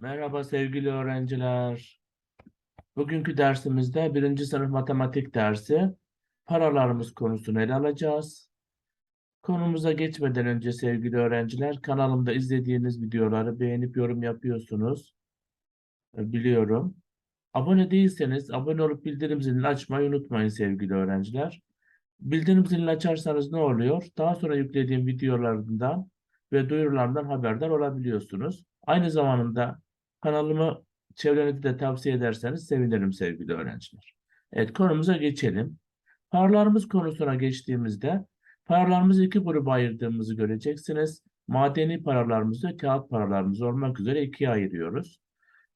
Merhaba sevgili öğrenciler. Bugünkü dersimizde birinci sınıf matematik dersi paralarımız konusunu ele alacağız. Konumuza geçmeden önce sevgili öğrenciler kanalımda izlediğiniz videoları beğenip yorum yapıyorsunuz. E, Biliyorum. Abone değilseniz abone olup bildirim zilini açmayı unutmayın sevgili öğrenciler. Bildirim zilini açarsanız ne oluyor? Daha sonra yüklediğim videolardan ve duyurulardan haberdar olabiliyorsunuz. Aynı zamanda kanalımı çevrenize de tavsiye ederseniz sevinirim sevgili öğrenciler. Evet konumuza geçelim. Paralarımız konusuna geçtiğimizde paralarımızı iki gruba ayırdığımızı göreceksiniz. Madeni paralarımız ve kağıt paralarımız olmak üzere ikiye ayırıyoruz.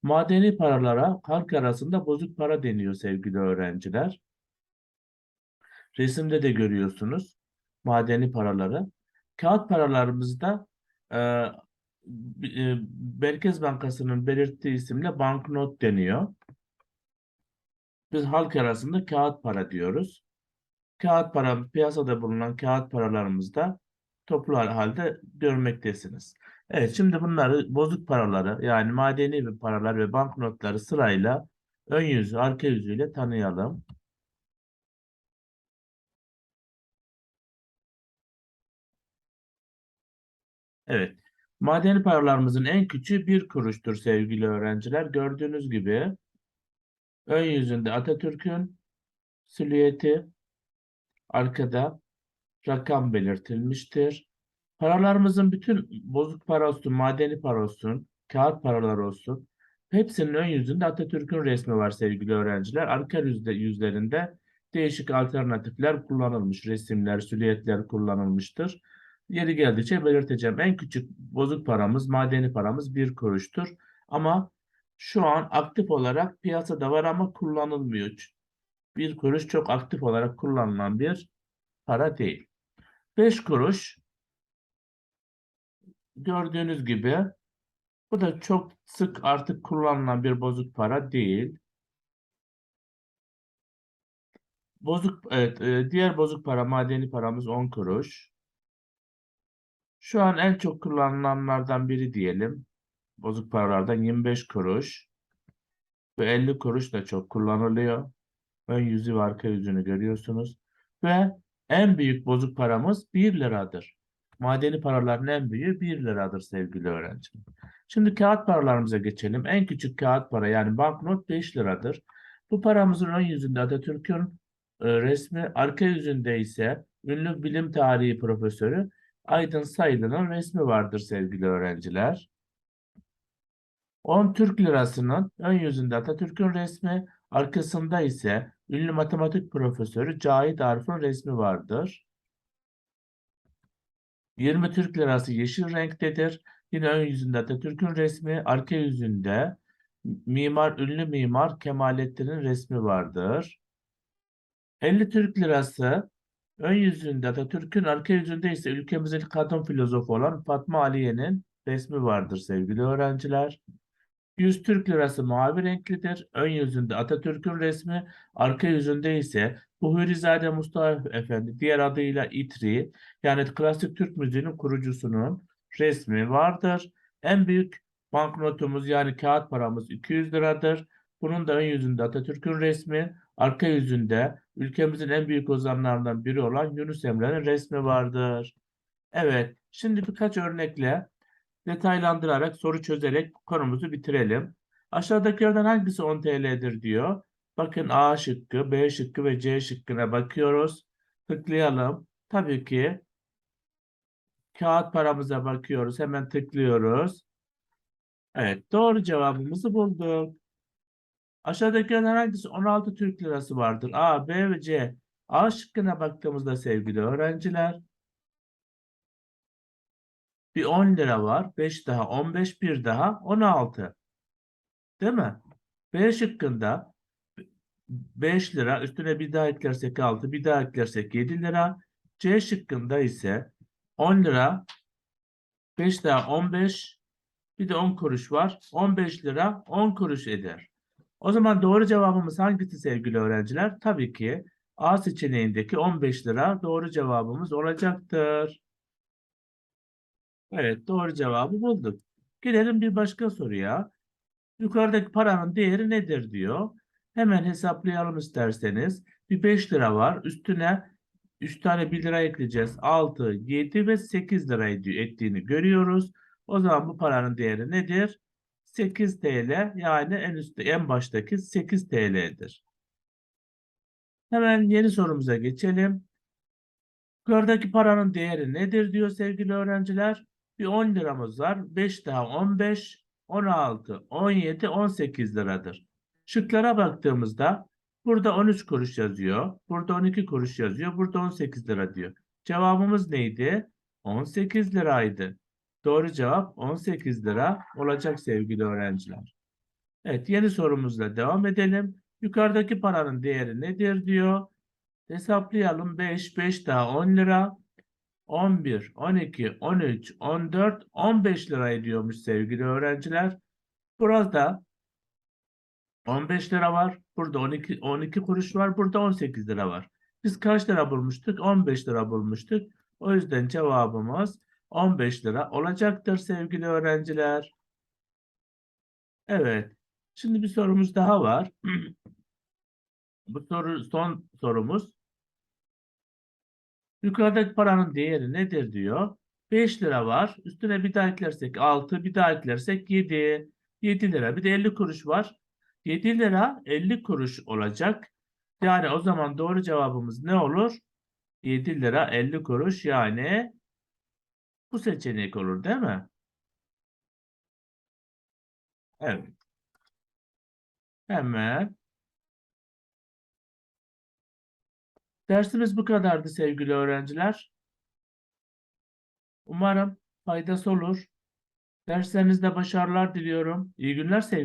Madeni paralara halk arasında bozuk para deniyor sevgili öğrenciler. Resimde de görüyorsunuz madeni paraları. Kağıt paralarımızda e, Merkez Bankası'nın belirttiği isimle banknot deniyor. Biz halk arasında kağıt para diyoruz. Kağıt para, piyasada bulunan kağıt paralarımızda toplu halde görmektesiniz. Evet, şimdi bunları bozuk paraları yani madeni bir paralar ve banknotları sırayla ön yüzü, arka yüzüyle tanıyalım. Evet. Madeni paralarımızın en küçüğü bir kuruştur sevgili öğrenciler. Gördüğünüz gibi ön yüzünde Atatürk'ün silüeti, arkada rakam belirtilmiştir. Paralarımızın bütün bozuk para olsun, madeni para olsun, kağıt paralar olsun hepsinin ön yüzünde Atatürk'ün resmi var sevgili öğrenciler. Arka yüzde, yüzlerinde değişik alternatifler kullanılmış, resimler, silüetler kullanılmıştır. Yeri geldikçe belirteceğim. En küçük bozuk paramız, madeni paramız bir kuruştur. Ama şu an aktif olarak piyasada var ama kullanılmıyor. Bir kuruş çok aktif olarak kullanılan bir para değil. 5 kuruş gördüğünüz gibi bu da çok sık artık kullanılan bir bozuk para değil. Bozuk evet e, diğer bozuk para madeni paramız 10 kuruş. Şu an en çok kullanılanlardan biri diyelim. Bozuk paralardan 25 kuruş ve 50 kuruş da çok kullanılıyor. Ön yüzü ve arka yüzünü görüyorsunuz. Ve en büyük bozuk paramız 1 liradır. Madeni paraların en büyüğü 1 liradır sevgili öğrenciler. Şimdi kağıt paralarımıza geçelim. En küçük kağıt para yani banknot 5 liradır. Bu paramızın ön yüzünde Atatürk'ün e, resmi, arka yüzünde ise ünlü bilim tarihi profesörü Aydın Sayılı'nın resmi vardır sevgili öğrenciler. 10 Türk lirasının ön yüzünde Atatürk'ün resmi, arkasında ise ünlü matematik profesörü Cahit Arif'in resmi vardır. 20 Türk lirası yeşil renktedir. Yine ön yüzünde Atatürk'ün resmi, arka yüzünde mimar ünlü mimar Kemalettin'in resmi vardır. 50 Türk lirası ön yüzünde Atatürk'ün, arka yüzünde ise ülkemizin kadın filozofu olan Fatma Aliye'nin resmi vardır sevgili öğrenciler. 100 Türk lirası mavi renklidir. Ön yüzünde Atatürk'ün resmi, arka yüzünde ise Buhurizade Mustafa Efendi, diğer adıyla İTRI, yani klasik Türk müziğinin kurucusunun resmi vardır. En büyük banknotumuz yani kağıt paramız 200 liradır. Bunun da ön yüzünde Atatürk'ün resmi, arka yüzünde ülkemizin en büyük ozanlarından biri olan Yunus Emre'nin resmi vardır. Evet, şimdi birkaç örnekle detaylandırarak soru çözerek konumuzu bitirelim. Aşağıdakilerden hangisi 10 TL'dir diyor. Bakın A şıkkı, B şıkkı ve C şıkkına bakıyoruz. Tıklayalım. Tabii ki kağıt paramıza bakıyoruz. Hemen tıklıyoruz. Evet, doğru cevabımızı bulduk. Aşağıdakilerden hangisi 16 Türk lirası vardır? A, B ve C. A şıkkına baktığımızda sevgili öğrenciler bir 10 lira var. 5 daha 15 bir daha 16. Değil mi? B şıkkında 5 lira üstüne bir daha eklersek 6 bir daha eklersek 7 lira. C şıkkında ise 10 lira 5 daha 15 bir de 10 kuruş var. 15 lira 10 kuruş eder. O zaman doğru cevabımız hangisi sevgili öğrenciler? Tabii ki A seçeneğindeki 15 lira doğru cevabımız olacaktır. Evet doğru cevabı bulduk. Gelelim bir başka soruya. Yukarıdaki paranın değeri nedir diyor. Hemen hesaplayalım isterseniz. Bir 5 lira var. Üstüne 3 tane 1 lira ekleyeceğiz. 6, 7 ve 8 lira ettiğini görüyoruz. O zaman bu paranın değeri nedir? 8 TL yani en üstte en baştaki 8 TL'dir. Hemen yeni sorumuza geçelim. Yukarıdaki paranın değeri nedir diyor sevgili öğrenciler. Bir 10 liramız var. 5 daha 15, 16, 17, 18 liradır. Şıklara baktığımızda burada 13 kuruş yazıyor. Burada 12 kuruş yazıyor. Burada 18 lira diyor. Cevabımız neydi? 18 liraydı. Doğru cevap 18 lira olacak sevgili öğrenciler. Evet yeni sorumuzla devam edelim. Yukarıdaki paranın değeri nedir diyor. Hesaplayalım. 5, 5 daha 10 lira. 11, 12, 13, 14, 15 lira ediyormuş sevgili öğrenciler. Burada 15 lira var. Burada 12, 12 kuruş var. Burada 18 lira var. Biz kaç lira bulmuştuk? 15 lira bulmuştuk. O yüzden cevabımız 15 lira olacaktır sevgili öğrenciler. Evet. Şimdi bir sorumuz daha var. Bu soru son sorumuz. Yukarıdaki paranın değeri nedir diyor. 5 lira var. Üstüne bir daha eklersek 6, bir daha eklersek 7. 7 lira. Bir de 50 kuruş var. 7 lira 50 kuruş olacak. Yani o zaman doğru cevabımız ne olur? 7 lira 50 kuruş yani bu seçenek olur değil mi? Evet. Hemen. Dersimiz bu kadardı sevgili öğrenciler. Umarım faydası olur. Derslerinizde başarılar diliyorum. İyi günler sevgili.